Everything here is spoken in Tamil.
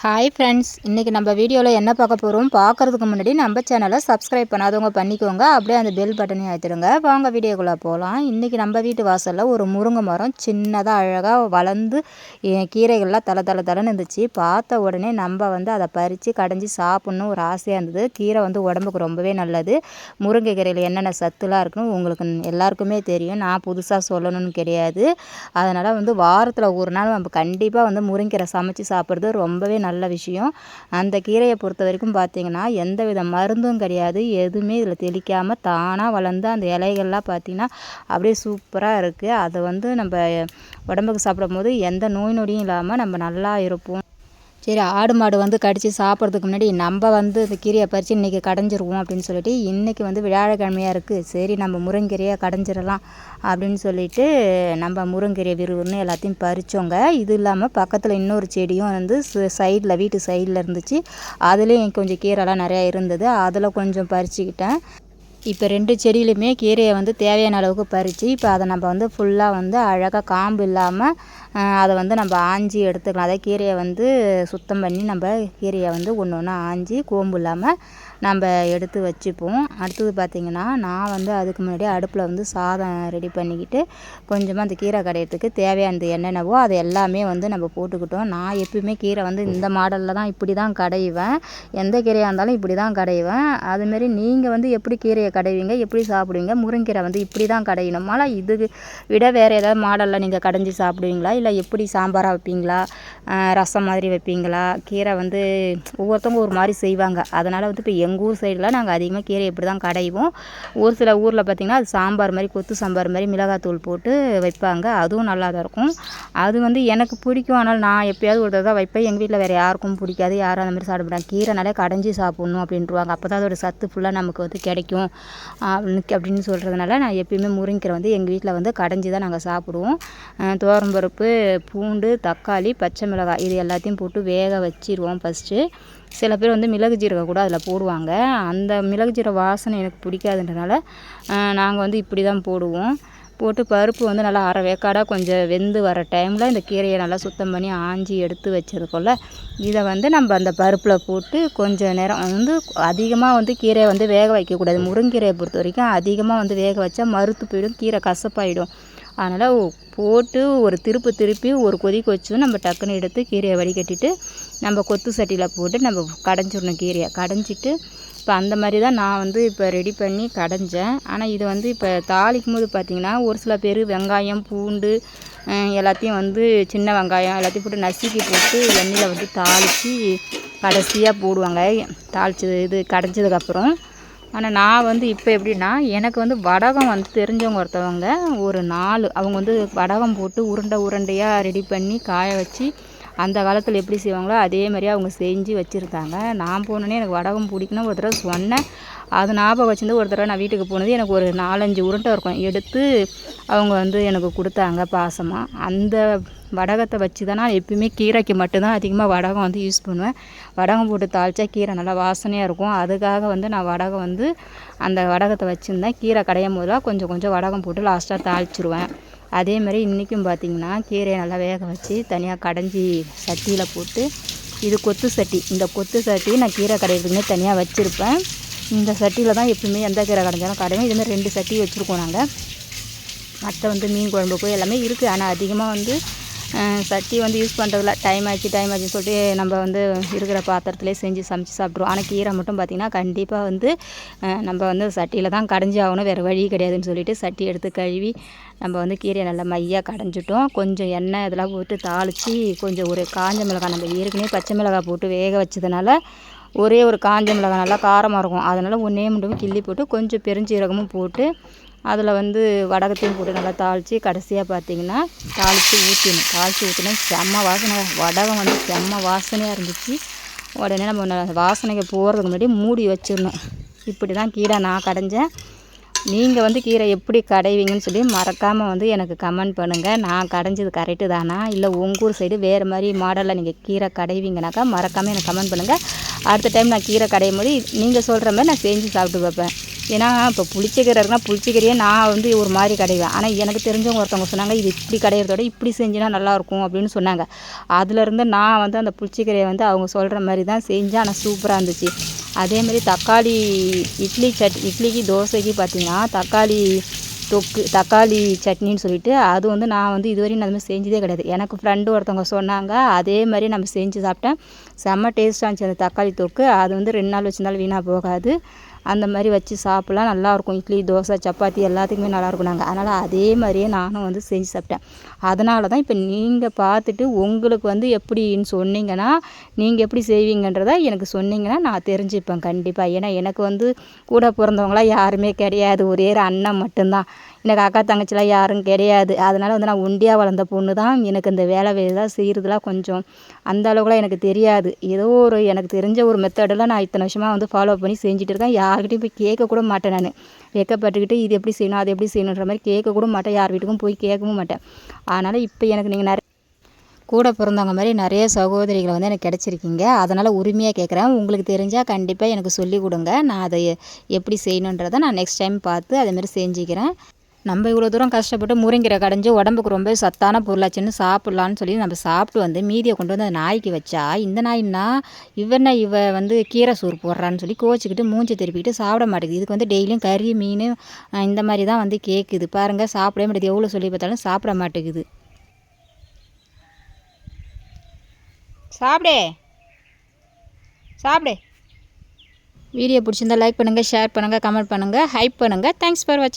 ஹாய் ஃப்ரெண்ட்ஸ் இன்றைக்கி நம்ம வீடியோவில் என்ன பார்க்க போகிறோம் பார்க்குறதுக்கு முன்னாடி நம்ம சேனலை சப்ஸ்கிரைப் பண்ணாதவங்க பண்ணிக்கோங்க. அப்படியே அந்த பெல் பட்டனையும் அழுத்திடுங்க. வாங்க வீடியோக்குள்ளே போகலாம் இன்றைக்கி நம்ம வீட்டு வாசலில் ஒரு முருங்கை மரம் சின்னதாக அழகாக வளர்ந்து கீரைகள்லாம் தலை தலை தலைன்னு இருந்துச்சு. பார்த்த உடனே நம்ம வந்து அதை பறித்து கடைஞ்சி சாப்பிட்ணும் ஒரு ஆசையாக இருந்தது. கீரை வந்து உடம்புக்கு ரொம்பவே நல்லது. முருங்கை கீரையில் என்னென்ன சத்துலாம் இருக்குன்னு உங்களுக்கு எல்லாருக்குமே தெரியும். நான் புதுசாக சொல்லணும்னு கிடையாது. அதனால் வந்து வாரத்தில் ஒரு நாள் நம்ம கண்டிப்பாக வந்து முருங்கீரை சமைச்சு சாப்பிட்றது ரொம்பவே நல்ல விஷயம். அந்த கீரையை பொறுத்த வரைக்கும் பார்த்தீங்கன்னா எந்த வித மருந்தும் கிடையாது. எதுவுமே இதில் தெளிக்காமல் தானாக வளர்ந்து அந்த இலைகள்லாம் பார்த்திங்கன்னா அப்படியே சூப்பராக இருக்குது அதை வந்து நம்ம உடம்புக்கு சாப்பிடும்போது எந்த நோய் நொடியும் இல்லாமல் நம்ம நல்லா இருப்போம். சரி ஆடு மாடு வந்து கடித்து சாப்பிட்றதுக்கு முன்னாடி நம்ம வந்து இந்த கீரையை பறித்து இன்றைக்கி கடைஞ்சிருவோம் அப்படின்னு சொல்லிட்டு இன்றைக்கி வந்து வியாழக்கிழமையாக இருக்குது சரி நம்ம முருங்கீரையை கடைஞ்சிடலாம் அப்படின்னு சொல்லிட்டு நம்ம முருங்கீரையை விறுவிறுன்னு எல்லாத்தையும் பறித்தோங்க இது இல்லாமல் பக்கத்தில் இன்னொரு செடியும் வந்து சைடில் வீட்டு சைடில் இருந்துச்சு. அதுலேயும் கொஞ்சம் கீரைலாம் நிறையா இருந்தது. அதில் கொஞ்சம் பறிச்சுக்கிட்டேன். இப்போ ரெண்டு செடியிலுமே கீரையை வந்து தேவையான அளவுக்கு பறித்து இப்போ அதை நம்ம வந்து ஃபுல்லாக வந்து அழகாக காம்பு இல்லாமல் அதை வந்து நம்ம ஆஞ்சி எடுத்துக்கலாம். அதே கீரையை வந்து சுத்தம் பண்ணி நம்ம கீரையை வந்து ஒன்று ஒன்றா ஆஞ்சி கோம்பு இல்லாமல் நம்ம எடுத்து வச்சுப்போம். அடுத்தது பார்த்திங்கன்னா நான் வந்து அதுக்கு முன்னாடி அடுப்பில் வந்து சாதம் ரெடி பண்ணிக்கிட்டு கொஞ்சமாக அந்த கீரை கடையிறதுக்கு தேவையானது என்னென்னவோ அது எல்லாமே வந்து நம்ம போட்டுக்கிட்டோம். நான் எப்பயுமே கீரை வந்து இந்த மாடலில் தான் இப்படி தான் கடைவேன். எந்த கீரையாக இருந்தாலும் இப்படி தான் கடைவேன் அதுமாரி நீங்கள் வந்து எப்படி கீரையை கடைவீங்க எப்படி சாப்பிடுவீங்க முருங்கீரை வந்து இப்படி தான் கடையணுமா. இல்லை இதுக்கு விட வேறு ஏதாவது மாடலில் நீங்கள் கடைஞ்சி சாப்பிடுவீங்களா? இல்லை எப்படி சாம்பாராக வைப்பீங்களா? ரசம் மாதிரி வைப்பீங்களா? கீரை வந்து ஒவ்வொருத்தவங்க ஒரு மாதிரி செய்வாங்க. அதனால் வந்து இப்போ எங்கள் ஊர் சைடில் நாங்கள் அதிகமாக கீரை இப்படி தான் கடைவோம். ஒரு சில ஊரில் பார்த்திங்கன்னா அது சாம்பார் மாதிரி கொத்து சாம்பார் மாதிரி மிளகாத்தூள் போட்டு வைப்பாங்க. அதுவும் நல்லா தான் இருக்கும். அது வந்து எனக்கு பிடிக்கும். ஆனால் நான் எப்பயாவது ஒரு தான் வைப்பேன். எங்கள் வீட்டில் வேறு யாருக்கும் பிடிக்காது. யாரும் அந்த மாதிரி சாப்பிட மாட்டாங்க. கீரைனாலே கடைஞ்சி சாப்பிட்ணும் அப்படின்ட்டுருவாங்க அப்போ தான் அதோடய சத்து ஃபுல்லாக நமக்கு வந்து கிடைக்கும். அப்படின்னு சொல்கிறதுனால நான் எப்பயுமே முருங்கீரை வந்து எங்கள் வீட்டில் வந்து கடைஞ்சி தான் நாங்கள் சாப்பிடுவோம். அஹ் துவரம்பருப்பு பூண்டு தக்காளி பச்சை மிளகாய் இது எல்லாத்தையும் போட்டு வேக வச்சிருவோம் ஃபஸ்ட்டு சில பேர் வந்து மிளகு ஜீரகம் கூட அதில் போடுவாங்க. அந்த மிளகு ஜீரக வாசனை எனக்கு பிடிக்காதுன்றனால நாங்கள் வந்து இப்படி தான் போடுவோம். போட்டு பருப்பு வந்து நல்லா அரை வேக்காடாக கொஞ்சம் வெந்து வர டைமில் இந்த கீரையை நல்லா சுத்தம் பண்ணி ஆஞ்சி எடுத்து வச்சதுக்குள்ள இதை வந்து நம்ம அந்த பருப்பில் போட்டு கொஞ்சம் நேரம் வந்து அதிகமாக வந்து கீரையை வந்து வேக வைக்கக்கூடாது. முருங்கீரையை பொறுத்த வரைக்கும் அதிகமாக வந்து வேக வச்சா மறுத்து போயிடும் கீரை கசப்பாயிடும். அதனால் போட்டு ஒரு திருப்பு திருப்பி ஒரு கொதிக்க வச்சும் நம்ம டக்குன்னு எடுத்து கீரையை வடிகட்டிட்டு நம்ம கொத்து சட்டியில் போட்டு நம்ம கடைஞ்சிடணும் கீரையை. கடைஞ்சிட்டு இப்போ அந்த மாதிரி தான் நான் வந்து இப்போ ரெடி பண்ணி கடைஞ்சேன். ஆனால் இது வந்து இப்போ தாளிக்கும் போது பார்த்திங்கன்னா ஒரு சில பேர் வெங்காயம் பூண்டு எல்லாத்தையும் வந்து சின்ன வெங்காயம் எல்லாத்தையும் போட்டு நசுக்கி போட்டு எண்ணெயில் வந்து தாளித்து கடைசியாக போடுவாங்க. தாளிச்சது இது கடைஞ்சதுக்கப்புறம் ஆனால் நான் வந்து இப்போ எப்படின்னா எனக்கு வந்து வடகம் வந்து தெரிஞ்சவங்க ஒருத்தவங்க ஒரு நாலு அவங்க வந்து வடகம் போட்டு உருண்டை உருண்டையாக ரெடி பண்ணி காய வச்சு அந்த காலத்தில் எப்படி செய்வாங்களோ அதே மாதிரியே அவங்க செஞ்சு வச்சுருக்காங்க. நான் போனோன்னே எனக்கு வடகம் பிடிக்கணும் ஒரு தடவை சொன்னேன். அது ஞாபகம் வச்சிருந்து ஒரு தடவை நான் வீட்டுக்கு போனது எனக்கு ஒரு நாலஞ்சு உருண்டை இருக்கும். எடுத்து அவங்க வந்து எனக்கு கொடுத்தாங்க பாசமாக அந்த வடகத்தை வச்சு தான் நான் எப்பயுமே கீரைக்கு மட்டும்தான் அதிகமாக வடகம் வந்து யூஸ் பண்ணுவேன். வடகம் போட்டு தாளித்தா கீரை நல்லா வாசனையாக இருக்கும். அதுக்காக வந்து நான் வடகம் வந்து அந்த வடகத்தை வச்சுருந்தேன். கீரை கடையும் போதெல்லாம் கொஞ்சம் கொஞ்சம் வடகம் போட்டு லாஸ்ட்டாக தாளிச்சிருவேன். அதே மாதிரி இன்றைக்கும் பார்த்திங்கன்னா கீரையை நல்லா வேக வச்சு தனியாக கடைஞ்சி சட்டியில் போட்டு இது கொத்து சட்டி. இந்த கொத்து சட்டி நான் கீரை கடையிறதுக்குன்னே தனியாக வச்சுருப்பேன். இந்த சட்டியில் தான் எப்பவுமே எந்த கீரை கடைஞ்சாலும் கடையும் இதுமாதிரி ரெண்டு சட்டி வச்சுருக்கோம் நாங்கள் மற்ற வந்து மீன் குழம்புக்கோ எல்லாமே இருக்குது ஆனால் அதிகமாக வந்து சட்டி வந்து யூஸ் பண்ணுறதில்ல டைம் ஆச்சு டைம் ஆச்சுன்னு சொல்லிட்டு நம்ம வந்து இருக்கிற பாத்திரத்துலேயே செஞ்சு சமைச்சு சாப்பிட்ருவோம் ஆனால் கீரை மட்டும் பார்த்திங்கன்னா கண்டிப்பாக வந்து நம்ம வந்து சட்டியில் தான் கடைஞ்சி ஆகணும். வேறு வழி கிடையாதுன்னு சொல்லிட்டு சட்டி எடுத்து கழுவி நம்ம வந்து கீரையை நல்லா மையாக கடைஞ்சிட்டோம். கொஞ்சம் எண்ணெய் இதெல்லாம் போட்டு தாளித்து கொஞ்சம் ஒரு காஞ்ச மிளகாய் நம்ம ஏற்கனவே பச்சை மிளகாய் போட்டு வேக வச்சதுனால ஒரே ஒரு காஞ்ச மிளகாய் நல்லா காரமாக இருக்கும். அதனால் ஒன்றே மட்டும் கிள்ளி போட்டு கொஞ்சம் பெருஞ்சீரகமும் போட்டு அதில் வந்து வடகத்தையும் போட்டு நல்லா தாளித்து கடைசியாக பார்த்தீங்கன்னா தாளித்து ஊற்றணும் தாளித்து ஊற்றினா செம்ம வாசனை. வடகம் வந்து செம்ம வாசனையாக இருந்துச்சு. உடனே நம்ம வாசனைக்கு போகிறதுக்கு முன்னாடி மூடி வச்சிடணும். இப்படி தான் கீரை நான் கடைஞ்சேன். நீங்கள் வந்து கீரை எப்படி கடைவீங்கன்னு சொல்லி மறக்காமல் வந்து எனக்கு கமெண்ட் பண்ணுங்கள் நான் கடைஞ்சது கரெக்டு தானா? இல்லை உங்கள் ஊர் சைடு வேறு மாதிரி மாடலில் நீங்கள் கீரை கடைவீங்கனாக்கா மறக்காமல் எனக்கு கமெண்ட் பண்ணுங்கள் அடுத்த டைம் நான் கீரை கடையும் போது நீங்கள் சொல்கிற மாதிரி நான் செஞ்சு சாப்பிட்டு பார்ப்பேன். ஏன்னா இப்போ புளிச்சக்கீரை இருக்குன்னா புளிச்சக்கீரையே நான் வந்து ஒரு மாதிரி கடைவேன். ஆனால் எனக்கு தெரிஞ்சவங்க ஒருத்தவங்க சொன்னாங்க இது இப்படி கடையிறதோட இப்படி செஞ்சினா நல்லாயிருக்கும் அப்படின்னு சொன்னாங்க. அதுலேருந்து நான் வந்து அந்த புளிச்சக்கீரையை வந்து அவங்க சொல்கிற மாதிரி தான் செஞ்சேன். ஆனால் சூப்பராக இருந்துச்சு. அதேமாரி தக்காளி இட்லி சட் இட்லிக்கு தோசைக்கு பார்த்திங்கன்னா தக்காளி தொக்கு தக்காளி சட்னின்னு சொல்லிட்டு அது வந்து நான் வந்து இதுவரையும் நான் அதுமாதிரி செஞ்சதே கிடையாது. எனக்கு ஃப்ரெண்டு ஒருத்தவங்க சொன்னாங்க அதே மாதிரி நம்ம செஞ்சு சாப்பிட்டேன் செம்ம டேஸ்ட்டாக இருந்துச்சு அந்த தக்காளி தொக்கு. அது வந்து ரெண்டு நாள் வச்சிருந்தாலும் வீணாக போகாது. அந்த மாதிரி வச்சு சாப்பிட்லாம். நல்லாயிருக்கும். இட்லி தோசை சப்பாத்தி எல்லாத்துக்குமே நல்லாயிருக்கும் நாங்கள் அதனால் அதே மாதிரியே நானும் வந்து செஞ்சு சாப்பிட்டேன். அதனால தான் இப்போ நீங்கள் பார்த்துட்டு உங்களுக்கு வந்து எப்படின்னு சொன்னீங்கன்னா நீங்கள் எப்படி செய்வீங்கன்றத எனக்கு சொன்னீங்கன்னா நான் தெரிஞ்சுப்பேன் கண்டிப்பாக ஏன்னா எனக்கு வந்து கூட பிறந்தவங்களாம் யாருமே கிடையாது. ஒரே ஒரு அண்ணன் மட்டும்தான். எனக்கு அக்கா தங்கச்சிலாம் யாரும் கிடையாது. அதனால் வந்து நான் ஒண்டியாக வளர்ந்த பொண்ணு தான். எனக்கு இந்த வேலை வேலை செய்கிறதுலாம் கொஞ்சம் அந்த அளவுக்குலாம் எனக்கு தெரியாது. ஏதோ ஒரு எனக்கு தெரிஞ்ச ஒரு மெத்தடில் நான் இத்தனை வருஷமாக வந்து ஃபாலோ பண்ணி செஞ்சுட்டு இருக்கேன். யார்கிட்டையும் போய் கேட்கக்கூட மாட்டேன் நான். வெக்கப்பட்டுக்கிட்டு இது எப்படி செய்யணும் அது எப்படி செய்யணுன்ற மாதிரி கேட்கக்கூட மாட்டேன். யார் வீட்டுக்கும் போய் கேட்கவும் மாட்டேன். அதனால் இப்போ எனக்கு நீங்கள் நிறைய கூட பிறந்தவங்க மாதிரி நிறைய சகோதரிகளை வந்து எனக்கு கிடச்சிருக்கீங்க. அதனால் உரிமையாக கேட்குறேன். உங்களுக்கு தெரிஞ்சால் கண்டிப்பாக எனக்கு சொல்லிக் கொடுங்க. நான் அதை எப்படி செய்யணுன்றதை நான் நெக்ஸ்ட் டைம் பார்த்து அதேமாரி செஞ்சுக்கிறேன். நம்ம இவ்வளோ தூரம் கஷ்டப்பட்டு முருங்கீரை கடைஞ்சி உடம்புக்கு ரொம்ப சத்தான பொருளாச்சுன்னு சாப்பிட்லான்னு சொல்லி நம்ம சாப்பிட்டு வந்து மீதியை கொண்டு வந்து அந்த நாய்க்கு வச்சா இந்த நாயின்னா இவனை இவ வந்து கீரை சோறு போடுறான்னு சொல்லி கோச்சிக்கிட்டு மூஞ்சி திருப்பிக்கிட்டு சாப்பிட மாட்டேங்குது. இதுக்கு வந்து டெய்லியும் கறி மீன் இந்த மாதிரி தான் வந்து கேட்குது பாருங்கள் சாப்பிடவே மாட்டேங்குது. எவ்வளோ சொல்லி பார்த்தாலும் சாப்பிட மாட்டேங்குது. சாப்பிடே. சாப்பிடே. வீடியோ பிடிச்சிருந்தா லைக் பண்ணுங்கள் ஷேர் பண்ணுங்கள் கமெண்ட் பண்ணுங்கள் ஹைப் பண்ணுங்கள் தேங்க்ஸ் ஃபார் வாட்சிங்